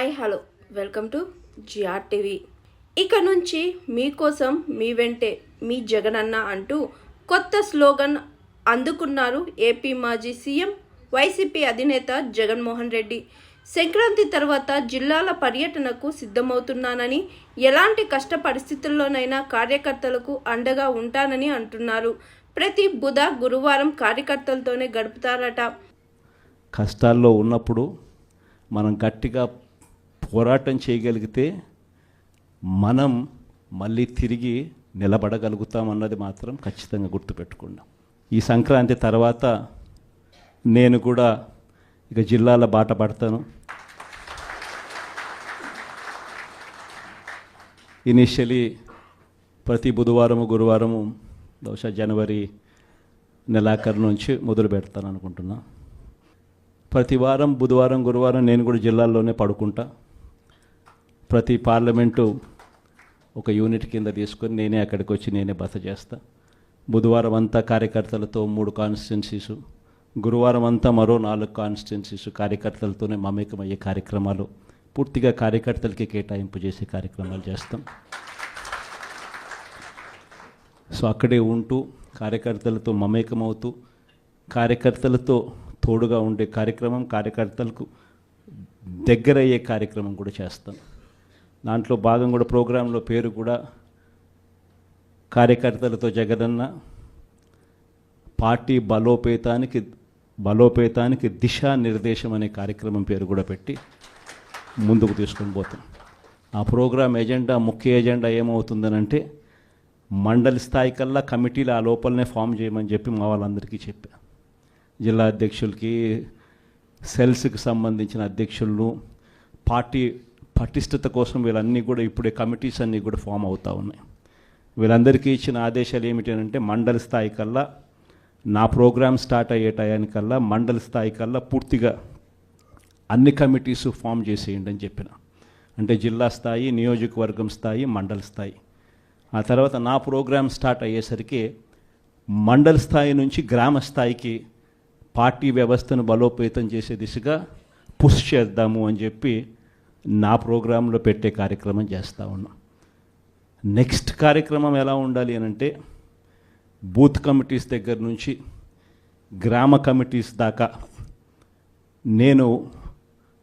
Hi hello. Welcome to GR TV. ఇక నుంచి మీకోసం మీ వెంటే మీ జగనన్న అంటూ కొత్త స్లోగన్ అందుకున్నారు ఏపీ మాజీ సీఎం వైసీపీ అధినేత జగన్మోహన్ రెడ్డి. సంక్రాంతి తర్వాత జిల్లాల పర్యటనకు సిద్ధమవుతున్నానని ఎలాంటి కష్ట పరిస్థితుల్లోనైనా కార్యకర్తలకు అండగా ఉంటానని అంటున్నారు. ప్రతి బుధ గురువారం కార్యకర్తలతోనే గడుపుతారట. కష్టాల్లో ఉన్నప్పుడు మనం గట్టిగా పోరాటం చేయగలిగితే మనం మళ్ళీ తిరిగి నిలబడగలుగుతామన్నది మాత్రం ఖచ్చితంగా గుర్తుపెట్టుకున్నాం ఈ సంక్రాంతి తర్వాత నేను కూడా ఇక జిల్లాల బాట పడతాను. ఇనిషియలీ ప్రతి బుధవారము గురువారము బహుశా జనవరి నెలాఖరు నుంచి మొదలు పెడతాను అనుకుంటున్నా. ప్రతి వారం బుధవారం గురువారం నేను కూడా జిల్లాల్లోనే పడుకుంటా. ప్రతి పార్లమెంటు ఒక యూనిట్ కింద తీసుకొని నేనే అక్కడికి వచ్చి నేనే బస చేస్తా. బుధవారం అంతా కార్యకర్తలతో మూడు కాన్స్టిట్యున్సీస్ గురువారం అంతా మరో నాలుగు కాన్స్టిట్యున్సీస్ కార్యకర్తలతోనే మమేకమయ్యే కార్యక్రమాలు పూర్తిగా కార్యకర్తలకి కేటాయింపు చేసే కార్యక్రమాలు చేస్తాం. సో అక్కడే ఉంటూ కార్యకర్తలతో మమేకమవుతూ కార్యకర్తలతో తోడుగా ఉండే కార్యక్రమం కార్యకర్తలకు దగ్గరయ్యే కార్యక్రమం కూడా చేస్తాం. దాంట్లో భాగం కూడా ప్రోగ్రాంలో పేరు కూడా కార్యకర్తలతో జగనన్న పార్టీ బలోపేతానికి బలోపేతానికి దిశానిర్దేశం అనే కార్యక్రమం పేరు కూడా పెట్టి ముందుకు తీసుకొని పోతాం. ఆ ప్రోగ్రాం ఎజెండా ముఖ్య ఎజెండా ఏమవుతుందనంటే మండలి స్థాయి కల్లా కమిటీలు ఆ లోపలనే ఫామ్ చేయమని చెప్పి మా వాళ్ళందరికీ చెప్పా. జిల్లా అధ్యక్షులకి సెల్స్కి సంబంధించిన అధ్యక్షులను పార్టీ పటిష్టత కోసం వీళ్ళన్నీ కూడా ఇప్పుడే కమిటీస్ అన్నీ కూడా ఫామ్ అవుతూ ఉన్నాయి. వీళ్ళందరికీ ఇచ్చిన ఆదేశాలు ఏమిటి అంటే మండల స్థాయి కల్లా నా ప్రోగ్రామ్ స్టార్ట్ అయ్యే టయానికల్లా మండల స్థాయి కల్లా పూర్తిగా అన్ని కమిటీస్ ఫామ్ చేసేయండి అని చెప్పిన. అంటే జిల్లా స్థాయి నియోజకవర్గం స్థాయి మండల స్థాయి. ఆ తర్వాత నా ప్రోగ్రామ్ స్టార్ట్ అయ్యేసరికి మండల స్థాయి నుంచి గ్రామ స్థాయికి పార్టీ వ్యవస్థను బలోపేతం చేసే దిశగా పుష్ చేద్దాము అని చెప్పి నా ప్రోగ్రాంలో పెట్టే కార్యక్రమం చేస్తూ ఉన్నాం. నెక్స్ట్ కార్యక్రమం ఎలా ఉండాలి అని అంటే బూత్ కమిటీస్ దగ్గర నుంచి గ్రామ కమిటీస్ దాకా నేను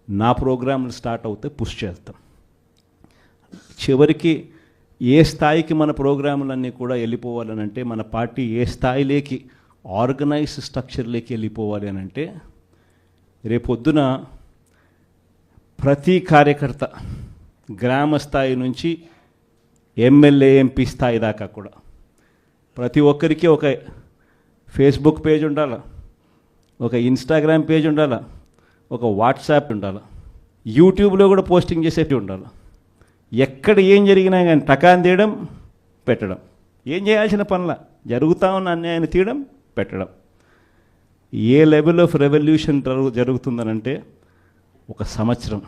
నా ప్రోగ్రాంలు స్టార్ట్ అవుతే పుష్ చేస్తాం. చివరికి ఏ స్థాయికి మన ప్రోగ్రాములన్నీ కూడా వెళ్ళిపోవాలనంటే మన పార్టీ ఏ స్థాయిలోకి ఆర్గనైజ్ స్ట్రక్చర్లోకి వెళ్ళిపోవాలి అని అంటే రేపొద్దున ప్రతి కార్యకర్త గ్రామ స్థాయి నుంచి ఎమ్మెల్యే ఎంపీ స్థాయి దాకా కూడా. ప్రతి ఒక్కరికి ఒక ఫేస్బుక్ పేజ్ ఉండాల ఒక ఇన్స్టాగ్రామ్ పేజ్ ఉండాల ఒక వాట్సాప్ ఉండాల యూట్యూబ్లో కూడా పోస్టింగ్ చేసేటి ఉండాలి. ఎక్కడ ఏం జరిగినా కానీ టకాన్ తీయడం పెట్టడం. ఏం చేయాల్సిన పనుల? జరుగుతా ఉన్న అన్యాయాన్ని తీయడం పెట్టడం. ఏ లెవెల్ ఆఫ్ రెవల్యూషన్ జరుగుతుందనంటే ఒక సంవత్సరం.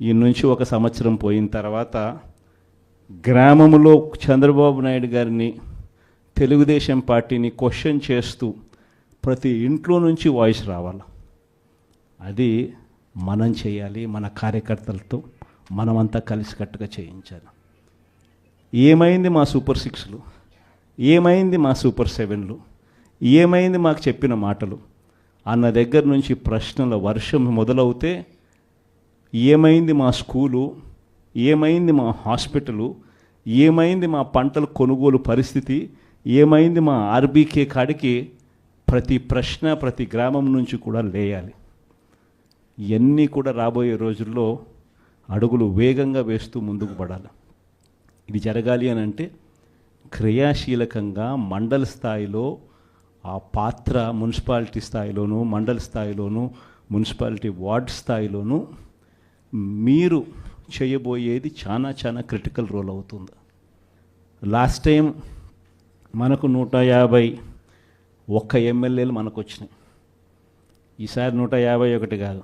ఈ నుంచి ఒక సంవత్సరం పోయిన తర్వాత గ్రామంలో చంద్రబాబు నాయుడు గారిని తెలుగుదేశం పార్టీని క్వశ్చన్ చేస్తూ ప్రతి ఇంట్లో నుంచి వాయిస్ రావాలి. అది మనం చేయాలి మన కార్యకర్తలతో మనమంతా కలిసికట్టుగా చేయించాలి. ఏమైంది మా సూపర్ సిక్స్లు? ఏమైంది మా సూపర్ సెవెన్లు? ఏమైంది మాకు చెప్పిన మాటలు? అన్న దగ్గర నుంచి ప్రశ్నల వర్షం మొదలవుతే ఏమైంది మా స్కూలు? ఏమైంది మా హాస్పిటలు? ఏమైంది మా పంటల కొనుగోలు పరిస్థితి? ఏమైంది మా ఆర్బీకే కాడికి? ప్రతి ప్రశ్న ప్రతి గ్రామం నుంచి కూడా లేయాలి. ఇవన్నీ కూడా రాబోయే రోజుల్లో అడుగులు వేగంగా వేస్తూ ముందుకు పడాలి. ఇది జరగాలి అని అంటే క్రియాశీలకంగా మండల స్థాయిలో ఆ పాత్ర మున్సిపాలిటీ స్థాయిలోనూ మండల స్థాయిలోనూ మున్సిపాలిటీ వార్డ్ స్థాయిలోనూ మీరు చేయబోయేది చాలా చాలా క్రిటికల్ రోల్ అవుతుంది. లాస్ట్ టైం మనకు నూట యాభై ఒక్క ఎమ్మెల్యేలు మనకు వచ్చినాయి. ఈసారి నూట యాభై ఒకటి కాదు.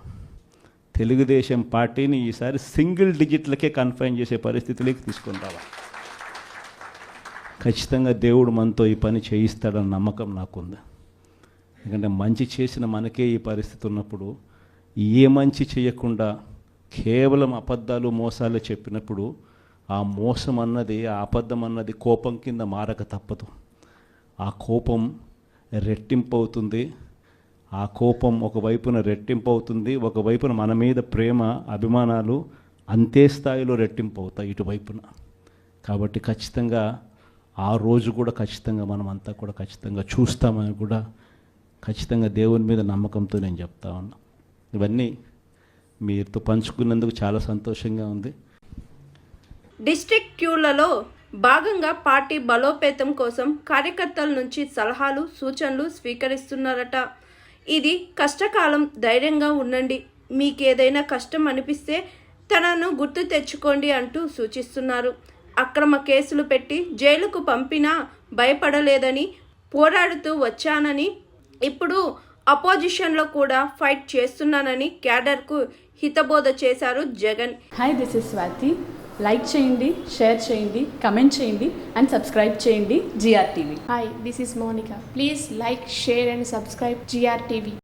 తెలుగుదేశం పార్టీని ఈసారి సింగిల్ డిజిట్లకే కన్ఫైన్ చేసే పరిస్థితిలోకి తీసుకొని రావాలి ఖచ్చితంగా దేవుడు మనతో ఈ పని చేయిస్తాడన్న నమ్మకం నాకుంది. ఎందుకంటే మంచి చేసిన మనకే ఈ పరిస్థితి ఉన్నప్పుడు ఏ మంచి చేయకుండా కేవలం అబద్ధాలు మోసాలు చెప్పినప్పుడు ఆ మోసం అన్నది ఆ అబద్ధం అన్నది కోపం కింద మారక తప్పదు. ఆ కోపం రెట్టింపు అవుతుంది ఆ కోపం ఒకవైపున రెట్టింపు అవుతుంది ఒకవైపున మన మీద ప్రేమ అభిమానాలు అంతే స్థాయిలో రెట్టింపు అవుతాయి ఇటువైపున. కాబట్టి ఖచ్చితంగా ఆ రోజు కూడా ఖచ్చితంగా మనం అంతా కూడా ఖచ్చితంగా చూస్తామని కూడా ఖచ్చితంగా దేవుని మీద నమ్మకంతో నేను చెప్తా ఉన్నా. ఇవన్నీ మీతో పంచుకున్నందుకు చాలా సంతోషంగా ఉంది. డిస్ట్రిక్ట్ క్యూలలో భాగంగా పార్టీ బలోపేతం కోసం కార్యకర్తల నుంచి సలహాలు సూచనలు స్వీకరిస్తున్నారట. ఇది కష్టకాలం ధైర్యంగా ఉండండి. మీకేదైనా కష్టం అనిపిస్తే తనను గుర్తు తెచ్చుకోండి అంటూ సూచిస్తున్నారు. అక్రమ కేసులు పెట్టి జైలుకు పంపినా భయపడలేదని పోరాడుతూ వచ్చానని ఇప్పుడు అపోజిషన్లో కూడా ఫైట్ చేస్తున్నానని క్యాడర్కు హితబోధ చేశారు Jagan hi this is Swathi like చేయండి షేర్ చేయండి కమెంట్ చేయండి అండ్ సబ్స్క్రైబ్ చేయండి GR TV Hi, this is Monica. Please like, share, and subscribe GRTV.